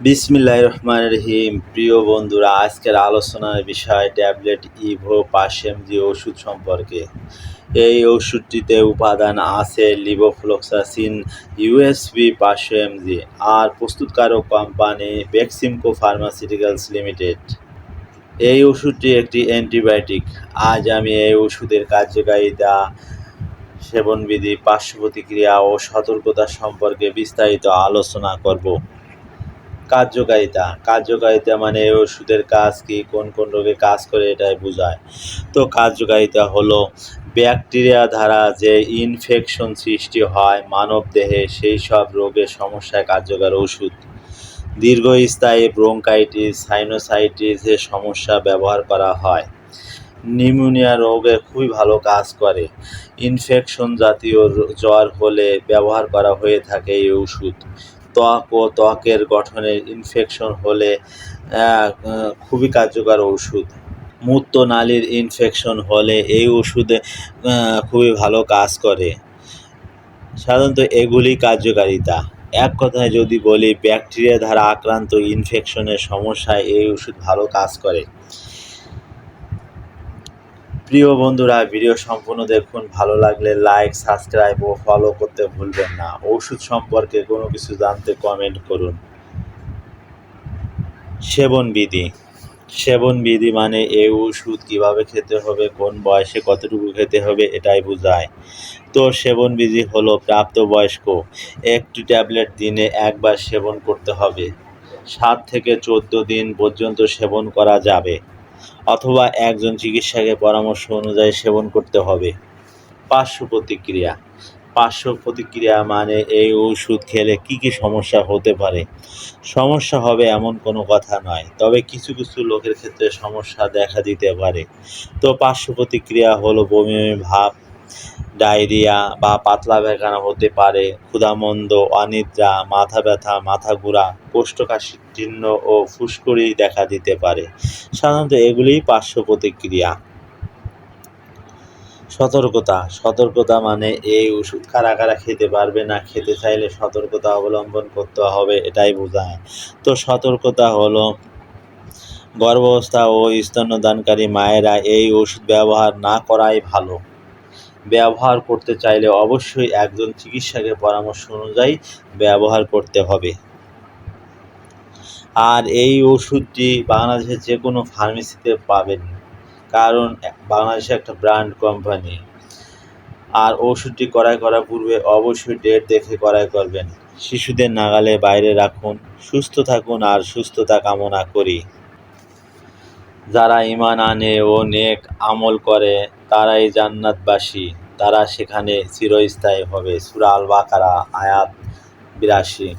বিসমিল্লাহ রহমান রহিম। প্রিয় বন্ধুরা, আজকের আলোচনার বিষয় ট্যাবলেট ইভো পাশেমজি ওষুধ সম্পর্কে। এই ওষুধটিতে উপাদান আছে লিভোফ্লোক্সাসিন ইউএসবি পাঁচশো এমজি আর প্রস্তুতকারক কোম্পানি বেক্সিমকো ফার্মাসিউটিক্যালস লিমিটেড। এই ওষুধটি একটি অ্যান্টিবায়োটিক। আজ আমি এই ওষুধের কার্যকারিতা, সেবনবিধি পার্শ্ব প্রতিক্রিয়া ও সতর্কতা সম্পর্কে বিস্তারিত আলোচনা করব। কার্যকারিতা। কার্যকারিতা মানে ওষুধের কাজ কি, কোন কোন রোগে কাজ করে এটাই বোঝায়। তো কার্যকারিতা হলো ব্যাকটেরিয়া দ্বারা যে ইনফেকশন সৃষ্টি হয় মানব দেহে, সেই সব রোগের সমস্যায় কার্যকর ওষুধ। দীর্ঘস্থায়ী ব্রোঙ্কাইটিস সাইনোসাইটিসের সমস্যা ব্যবহার করা হয়। নিউমোনিয়া রোগে খুবই ভালো কাজ করে। ইনফেকশন জাতীয় জ্বর হলে ব্যবহার করা হয়ে থাকে এই ওষুধ। ত্বক ও ত্বকের গঠনের ইনফেকশন হলে খুবই কার্যকর ওষুধ। মূত্রনালীর ইনফেকশন হলে এই ওষুধে খুবই ভালো কাজ করে। সাধারণত এগুলি কার্যকারিতা। এক কথায় যদি বলি, ব্যাকটেরিয়া দ্বারা আক্রান্ত ইনফেকশনের সমস্যায় এই ওষুধ ভালো কাজ করে। প্রিয় বন্ধুরা ভিডিও সম্পূর্ণ দেখুন। ভালো লাগলে লাইক সাবস্ক্রাইব ও ফলো করতে ভুলবেন না। ওষুধ সম্পর্কে কোনো কিছু জানতে কমেন্ট করুন। সেবন বিধি। সেবন বিধি মানে এই ওষুধ কীভাবে খেতে হবে, কোন বয়সে কতটুকু খেতে হবে এটাই বোঝায়। তো সেবন বিধি হলো প্রাপ্তবয়স্ক। একটি ট্যাবলেট দিনে একবার সেবন করতে হবে। সাত থেকে চোদ্দ দিন পর্যন্ত সেবন করা যাবে। অথবা একজন চিকিৎসকের পরামর্শ অনুযায়ী সেবন করতে হবে। পার্শ্ব প্রতিক্রিয়া। পার্শ্ব প্রতিক্রিয়া মানে এই ওষুধ খেলে কি কি সমস্যা হতে পারে? সমস্যা হবে এমন কোনো কথা নয়, তবে কিছু কিছু লোকের ক্ষেত্রে সমস্যা দেখা দিতে পারে। তো পার্শ্ব প্রতিক্রিয়া হলো বমি, ভাব ডায়রিয়া বা পাতলা পায়খানা হতে পারে, ক্ষুধামন্দ, অনিদ্রা, মাথা ব্যথা, মাথা ঘোরা কোষ্ঠকাঠিন্য চিহ্ন ও ফুসকুড়ি দেখা দিতে পারে। সাধারণত এগুলিই পার্শ্ব প্রতিক্রিয়া। সতর্কতা। সতর্কতা মানে এই ওষুধ কারা কারা খেতে পারবে না খেতে চাইলে সতর্কতা অবলম্বন করতে হবে, এটাই বোঝায়। তো সতর্কতা হলো গর্ভাবস্থা ও স্তন্যদানকারী মায়েরা এই ওষুধ ব্যবহার না করাই ভালো। ব্যবহার করতে চাইলে অবশ্যই একজন চিকিৎসকের পরামর্শ অনুযায়ী ব্যবহার করতে হবে। আর এই ওষুধটি বাংলাদেশের যে কোনো ফার্মেসিতে পাবেন, কারণ বাংলাদেশে একটা ব্র্যান্ড কোম্পানি আর ওষুধটি ক্রয় করার পূর্বে অবশ্যই ডেট দেখে ক্রয় করবেন। শিশুদের নাগালে বাইরে রাখুন, সুস্থ থাকুন আর সুস্থতা কামনা করি। যারা ইমান আনে ও নেক আমল করে তারাই জান্নাতবাসী তারা সেখানে চিরস্থায়ী হবে। সুরা আল বাকারা আয়াত বিরাশি।